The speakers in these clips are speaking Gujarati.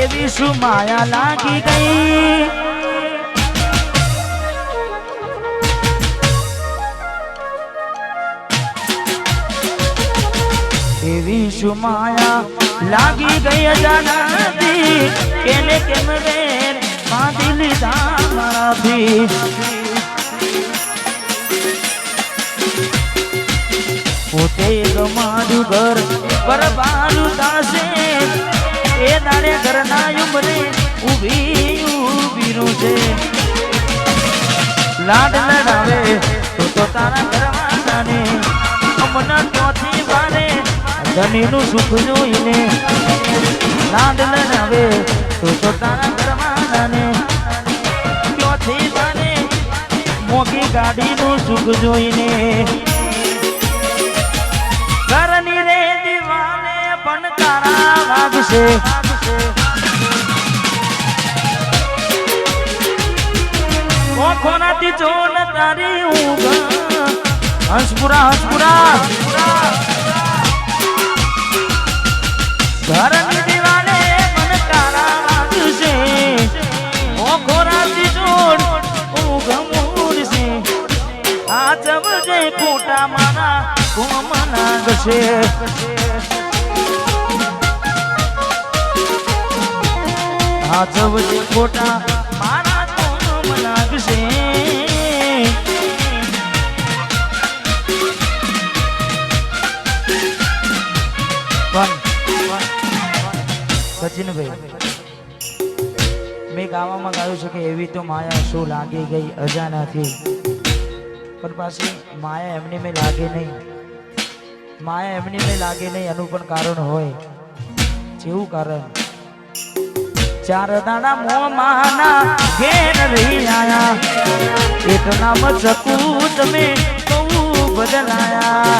એવી શું માયા લાગી ગઈ? એવી શું માયા લાગી ગઈ અજાનાથી? કેને કેમ વેર બાંધી લીધા મારાથી? પોતે તમારું ઘર બરબારું દાસે એ દાડે ઘરના ઉમરે ઊભી ઊભીનું છે. લાડ લડાવે તો તો અમના ચોથી બારે ધનીનું સુખ જોઈને. લાડ લડાવે તો તો ચોથી બારે મોગી ગાડીનું સુખ જોઈને. તારા વાગશે ઓખોનાથી જોન તારી ઊંઘ. હંસપુરા હંસપુરા. ઘરની દીવાને પણ તારા વાગશે. ઓખોનાથી જોન ઊંઘ મૂડશે આ જવજે ખોટા મારા કોમ નાગશે. આ જવજે ખોટા, મારા કોમ નાગશે સચિનભાઈ, મેં ગાવામાં ગાયું છે કે એવી તો માયા શું લાગી ગઈ અજાનાથી. પણ પાછી માયા એમની મેં લાગે નહીં. માયા એમની મેં લાગે નહીં, એનું પણ કારણ હોય. જેવું કારણ. ચાર દાડા મોમાના ઘેર રહી આયા. એક નામ ચકુ તમે બહુ બદલાયા.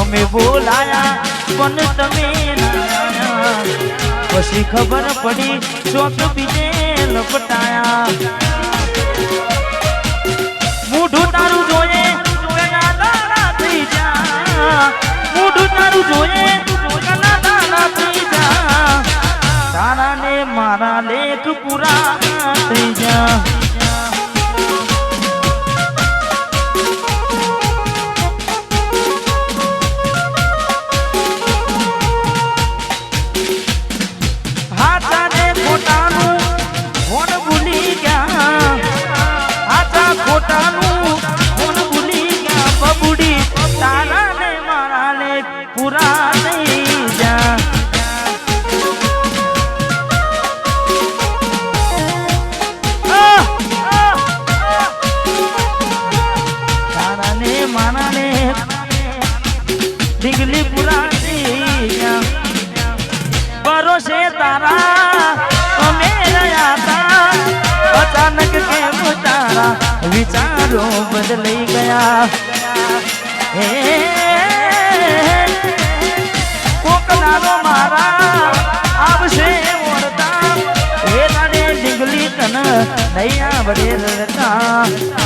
અમે બોલાયા, પણ તમે પછી ખબર પડી, ચોક બીજે લપટાયા. મોઢું તારું જોઈએ મોઢું તારું જોયે લેખ બદલાઈ ગયા હે કોક નાનો મારા આવશે મોરતા એ નાડે ડીંગલી તન નહીં વડે રડતા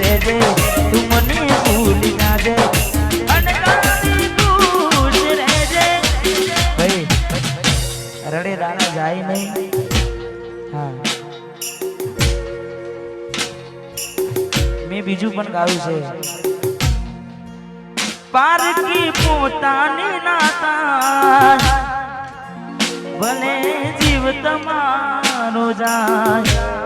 રહેજે તું મને ભૂલી ના દે. રડે દાણા જાય નહીં. હા. મેં બીજું પણ ગાયું છે. પારકી પોતાની નાતા ભલે જીવ તમારો જાય.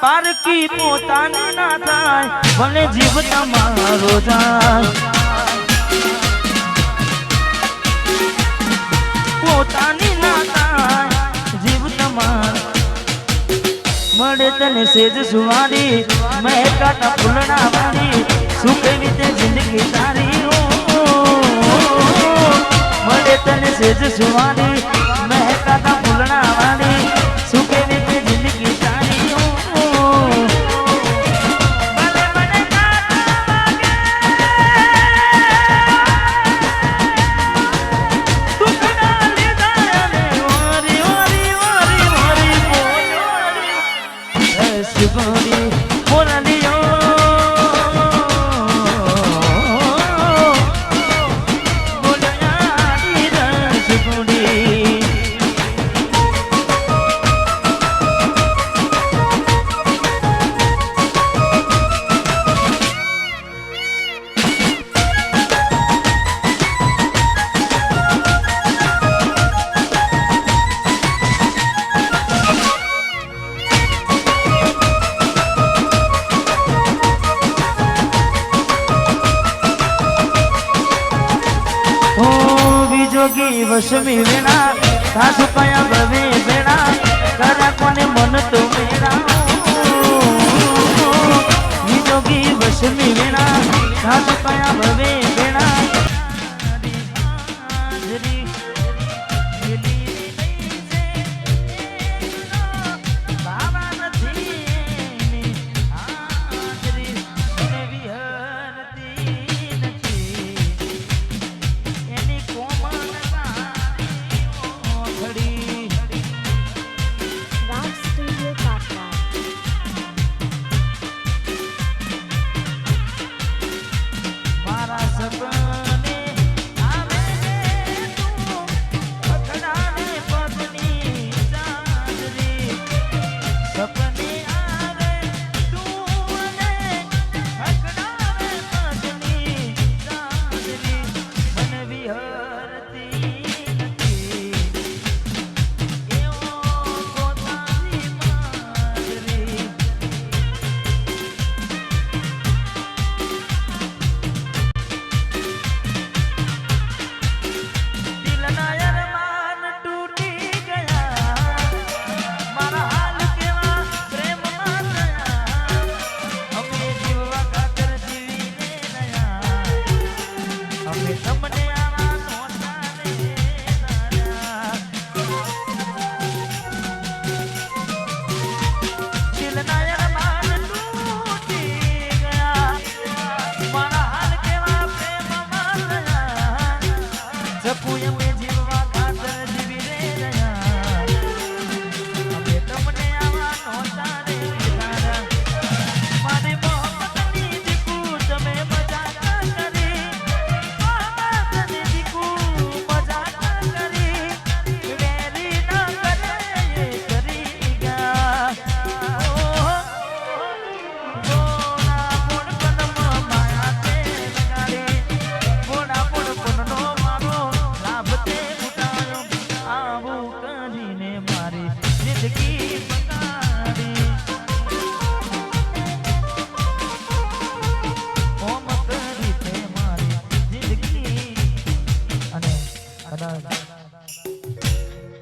પારકી પોતાની ના થાય જીવ તમારો પોતાની ના જીવ તમાર. મળે તને સેજ સુવારી મહેકાતા ફૂલના વાળી શું કેવી જિંદગી તારી? ઓ મળે તને સેજ સુવારી વિજોગી વસમી વેણા સાસુ કયા ભવે વેણા કરા કોને મન તો મેરા યોગી વસમી વેણા સાસુ કયા ભવે વેણા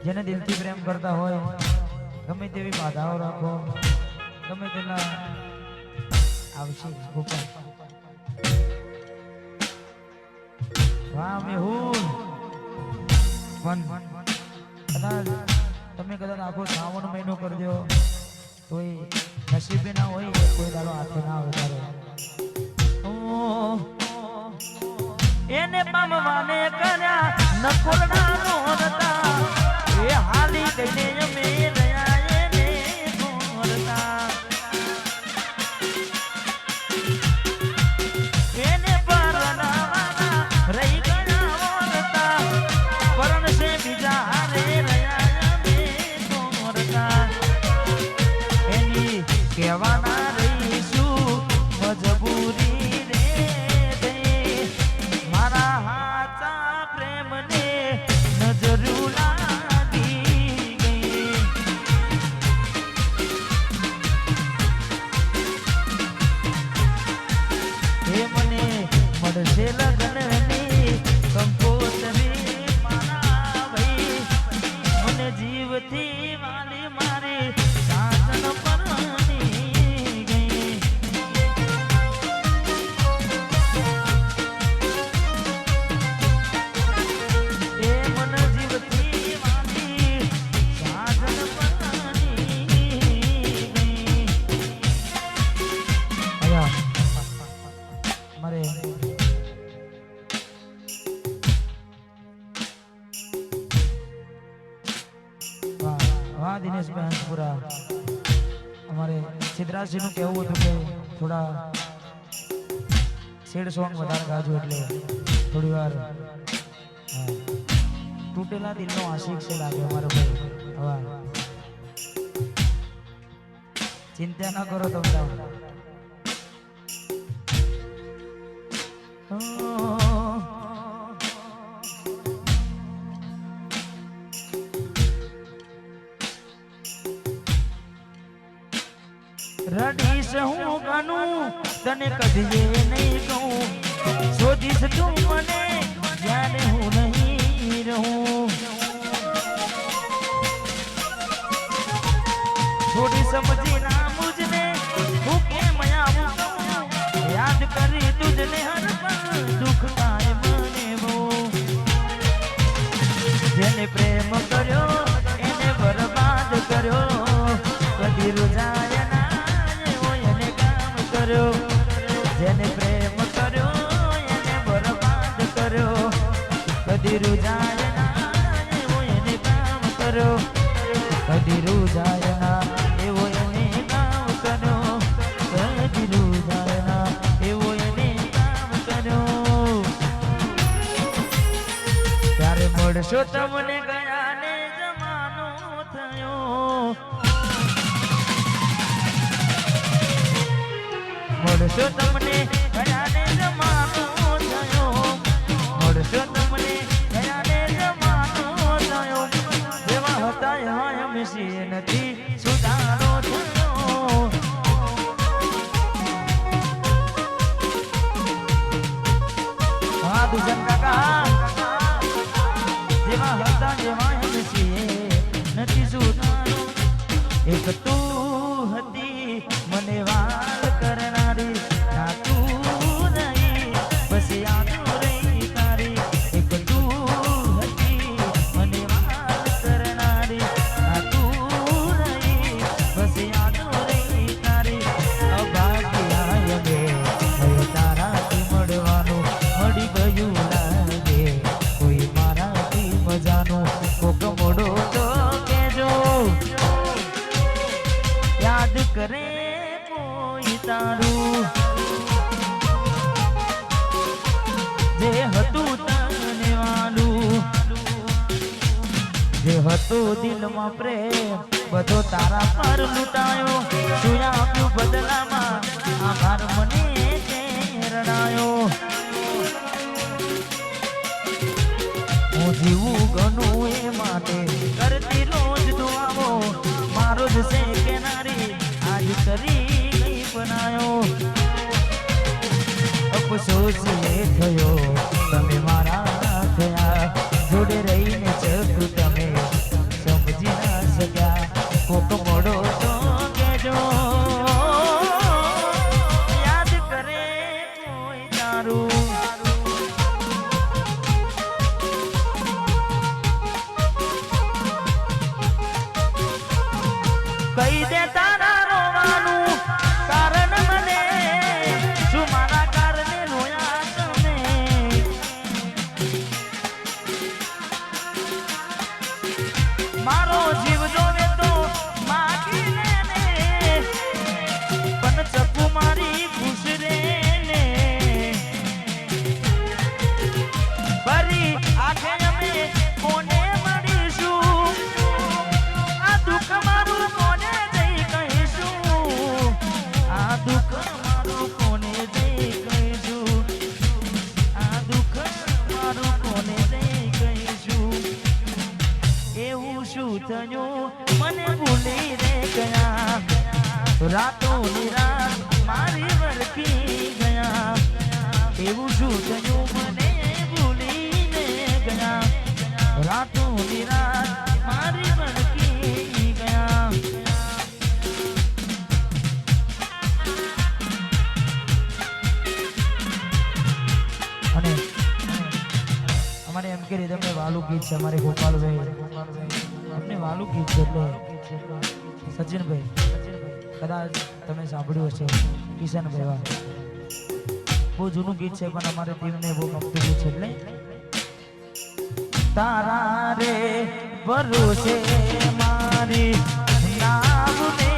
જેને દિલથી પ્રેમ કરતા હોય, ગમે તેવી બાધાઓ રાખો, ગમે તેના આવશે ગોપાલ વાહ મેહુલ વન કદાચ તમે કદાચ આખો શ્રાવણ મહિનો કરજો કોઈ નસીબે ના હોય કોઈ દાડો હાથે ના આવે તારો એને પામવાને કર્યા નકોરડાનો હતા એ હાલી ગઈને અમે વાહ દિનેશભાઈ હંસપુરા અમારે સિદ્ધરાજજીનું કહેવું હતું કે થોડા સેડ સોંગ વધારે ગાજો એટલે થોડી વાર, હા. તૂટેલા દિલનો આશિક છે લાગે અમારો ભાઈ. હવા. ચિંતા ના કરો તમે. રડીશ તને કદીએ નહીં કહું. શોધીશ તું મને, જ્યારે હું નહીં રહું. થોડી સમજી ના મુજને તમને ગયા જમાનો થયો. મળશો તમને ગયા ને જમાનો થયો. મળશો તમને નથી. હતું દિલમાં પ્રેમ. બધો તારા પર લૂંટાયો. મારો જ છે કે નારી આજ કરી ગઈ બનાયો. અફસોસ એ થયો. તમે મારા થયા જોડે રહીને ચકુ અને અમારે એમ કે રીતે અમને વાલું ગીત છે, અમારે ગોપાલભાઈ અમને વાલું ગીત છે સચિનભાઈ કદાચ તમે સાંભળ્યું હશે, કિશનભાઈ વાહ બહુ જૂનું ગીત છે, પણ અમારે ટીમને બહુ ગમતું છે એટલે. તારા રે ભરોસે મારી નાવને તો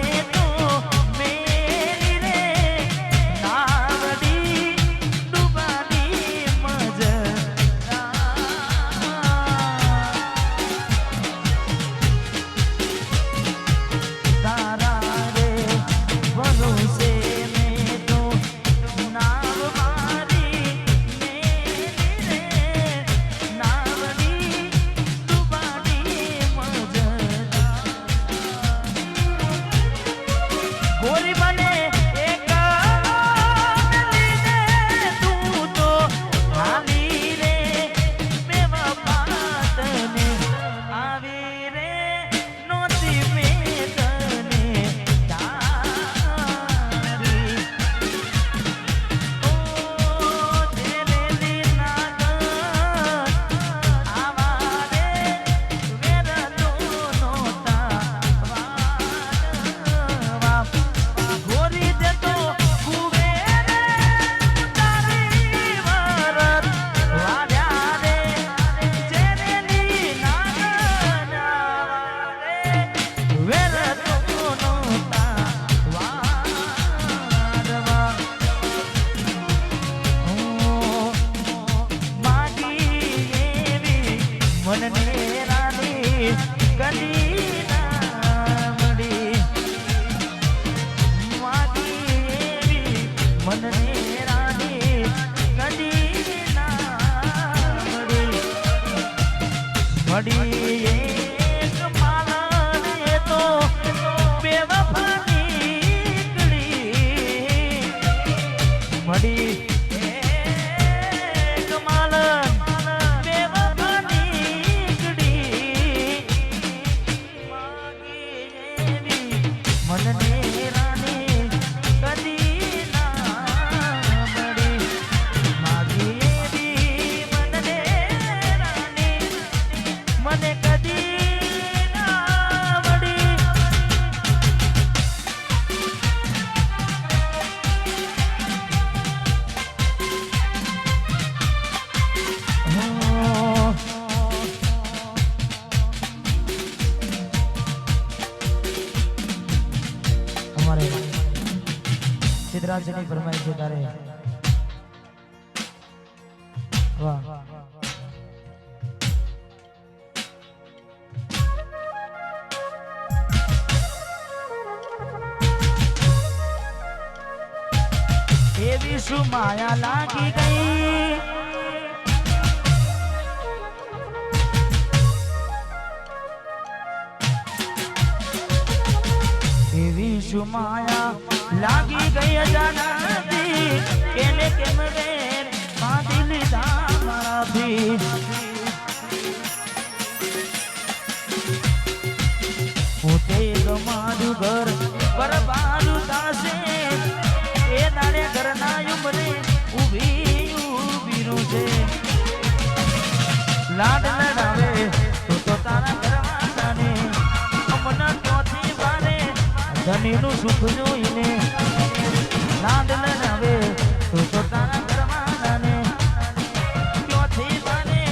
એવી શું માયા લાગી ગઈ એવી શું માયા લાગી ગઈ અજાનાથી કેને કેમ વેર બાંધી લીધા મારાથી પોતે તમારું ઘર બરબારું થાશે એ ઘરના ઉમરે ઊભી ઊભી છે લાડ લડાવે તો તો તારા અમના ચોથી વારે? ધનીનું સુખ જોઈને. લાડ લડાવે તો તો તારા ચોથી વારે?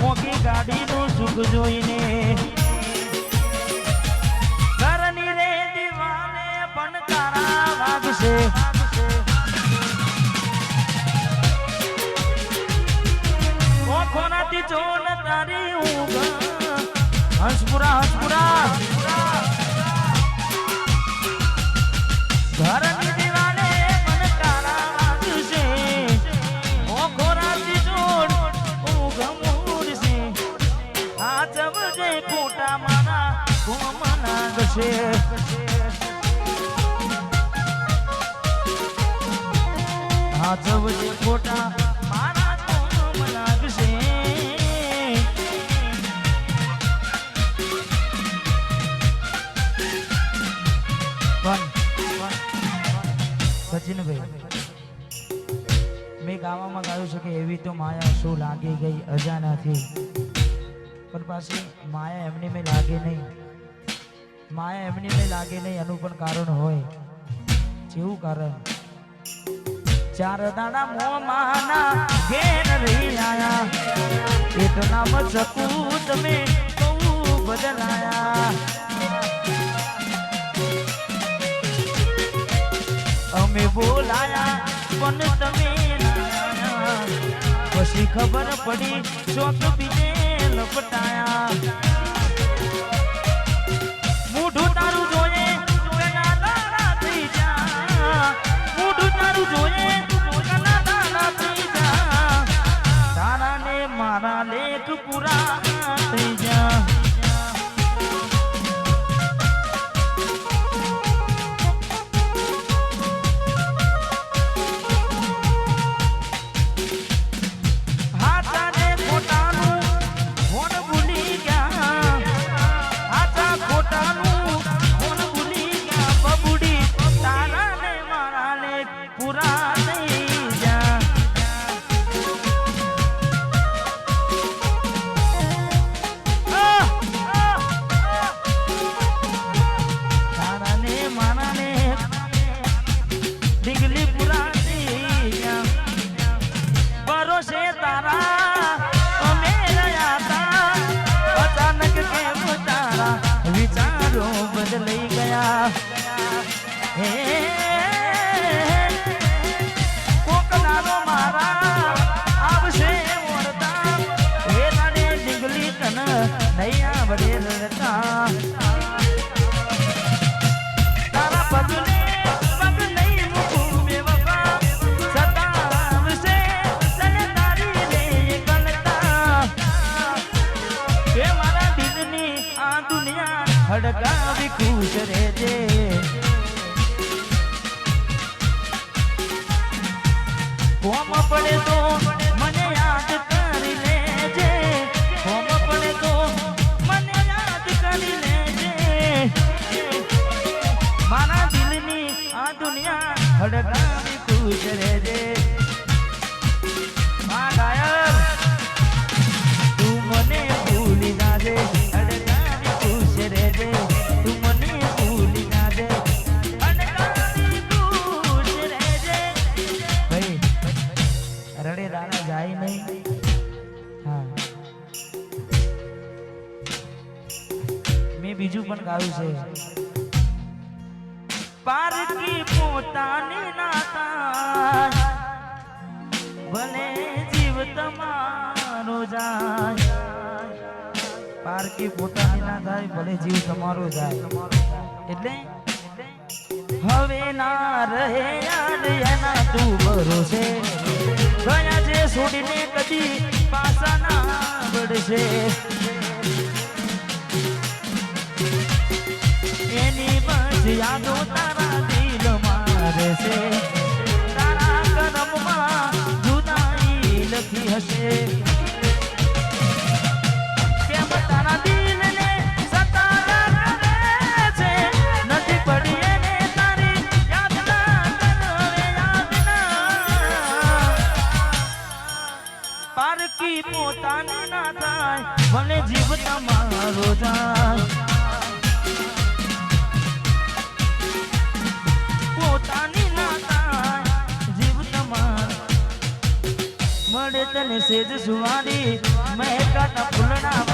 મોગી ગાડીનું સુખ જોઈને. ઘરની રે દીવાને પણ તારા વાગશે. હસપુરા હસપુરા ધરની દિવાલે મન કારા વાગશે ઓ ખોરાતી જોન ઉગા મોરશે આ જબ જે ખોટા સચિનભાઈ મેં ગાવામાં ગાયું છે કે એવી તો માયા શું લાગી ગઈ અજાનાથી. પણ પાછી માયા એમની મેં લાગે નહીં. માયા એમની મેં લાગે નહીં, એનું પણ કારણ હોય. જેવું કારણ. ચાર દાડા મો માના ઘેર રહી આયા. એક નામ ચકુ તમે બદલાયા તમે બોલાયા પણ તમે પછી ખબર પડી ચોક બીજે લપટાયા. છે. એની બસ યાદો તારા દિલમાં રહેશે. તારા કરમમાં જુદાઈ લખી હશે. જીવ તમારો જાય પોતાની ના થાય જીવ તમારો મળે તને સેજ સુવારી મહેકાના ફૂલણા